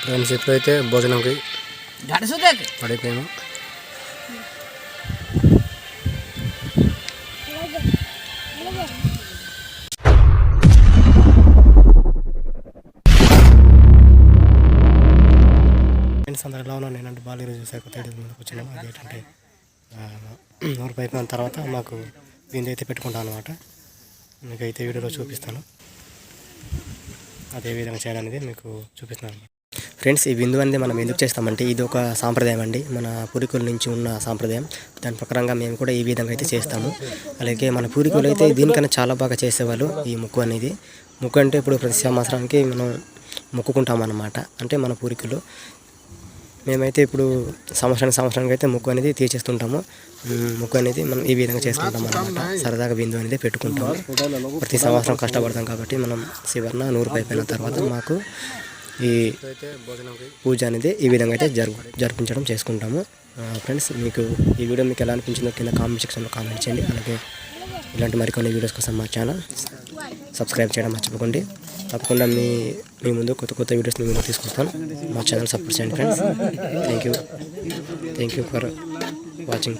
Friends ఇప్పుడైతే భోజనంకి పడిపోయాము friends అందరు ఎలా ఉన్నాను నేనంటే బాగా ఈరోజు చూసాక కొత్త ముందుకు వచ్చినాము అదేంటంటే ఆ, నూరు అయిపోయిన తర్వాత మాకు బిందె అయితే పెట్టుకుంటాను అనమాట మీకు అయితే వీడియోలో చూపిస్తాను. అదే విధంగా చేయాలనేది మీకు చూపిస్తున్నాను. ఫ్రెండ్స్ ఈ బిందు అనేది మనం ఎందుకు చేస్తామంటే ఇది ఒక సాంప్రదాయం అండి. మన పూర్వీకుల నుంచి ఉన్న సాంప్రదాయం. దాని ప్రకారంగా మేము కూడా ఈ విధంగా అయితే చేస్తాము. అలాగే మన పూర్వీకులు అయితే దీనికన్నా చాలా బాగా చేసేవాళ్ళు ఈ ముక్కు అనేది. ముక్కు అంటే ఇప్పుడు ప్రతి సంవత్సరానికి మనం మొక్కుకుంటాం అన్నమాట అంటే మన పూర్వీకులు. మేమైతే ఇప్పుడు సంవత్సరానికి సంవత్సరానికి అయితే ముక్కు అనేది తీర్చేస్తుంటాము ముక్కు అనేది మనం ఈ విధంగా చేసుకుంటాం అనమాట సరదాగా బిందు అనేది పెట్టుకుంటాము. ప్రతి సంవత్సరం కష్టపడతాం కాబట్టి మనం శివర్ణ నూరు అయిపోయిన తర్వాత మాకు ఈ పూజ అనేది ఈ విధంగా అయితే జరుపు జరిపించడం చేసుకుంటాము. ఫ్రెండ్స్ మీకు ఈ వీడియో మీకు ఎలా అనిపించిందో కింద కామెంట్ సెక్షన్లో కామెంట్ చేయండి. అలాగే ఇలాంటి మరికొన్ని వీడియోస్ కోసం మా ఛానల్ సబ్స్క్రైబ్ చేయడం మర్చిపోకండి. తప్పకుండా మీ మీ ముందు కొత్త కొత్త వీడియోస్ మీ ముందు తీసుకొస్తాను. మా ఛానల్ సపోర్ట్ చేయండి friends thank you thank you for watching